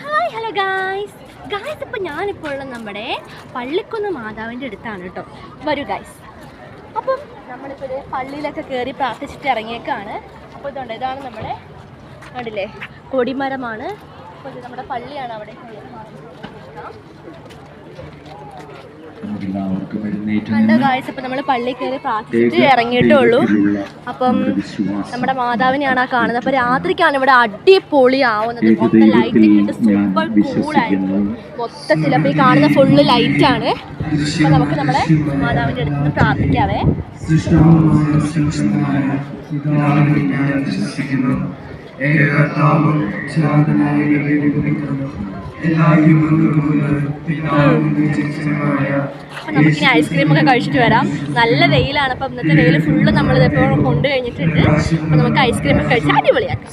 Hi hello guys guys ഇപ്പം ഞാനിപ്പോൾ ഉള്ള നമ്മുടെ പള്ളിക്കുന്ന് മാതാവിന്റെ അടുത്താണ് കേട്ടോ. വരൂ ഗായ്സ് അപ്പം നമ്മളിപ്പോൾ ഇത് പള്ളിയിലൊക്കെ കയറി പ്രാർത്ഥിച്ചിട്ട് ഇറങ്ങിയേക്കാണ്. അപ്പോൾ ഇതുണ്ട് ഇതാണ് നമ്മുടെ കണ്ടില്ലേ കൊടിമരമാണ്. അപ്പോൾ ഇത് നമ്മുടെ പള്ളിയാണ് അവിടെ കണ്ട ഗായ്സ് അപ്പം നമ്മൾ പള്ളി കയറി പ്രാർത്ഥിച്ചിട്ട് ഇറങ്ങിയിട്ടേ ഉള്ളൂ. അപ്പം നമ്മുടെ മാതാവിനെയാണ് ആ കാണുന്നത്. അപ്പോൾ രാത്രിക്കാണ് ഇവിടെ അടിപൊളിയാവുന്നത്. മൊത്തം ലൈറ്റ് ഇട്ടിട്ട് സൂപ്പർ കൂളായിരുന്നു മൊത്തത്തിൽ അപ്പോൾ ഈ കാണുന്ന ഫുള്ള് ലൈറ്റാണ് അപ്പോൾ നമുക്ക് നമ്മുടെ മാതാവിന്റെ അടുത്ത് നിന്ന് പ്രാർത്ഥിക്കാവേ. അപ്പം നമുക്കിനി ഐസ്ക്രീം ഒക്കെ കഴിച്ചിട്ട് വരാം. നല്ല വെയിലാണ്. അപ്പം ഇന്നത്തെ വെയിൽ ഫുള്ള് നമ്മൾ ഇപ്പോൾ കൊണ്ട് കഴിഞ്ഞിട്ടുണ്ട്. അപ്പം നമുക്ക് ഐസ്ക്രീം ഒക്കെ കഴിച്ച് അടിപൊളിയാക്കാം.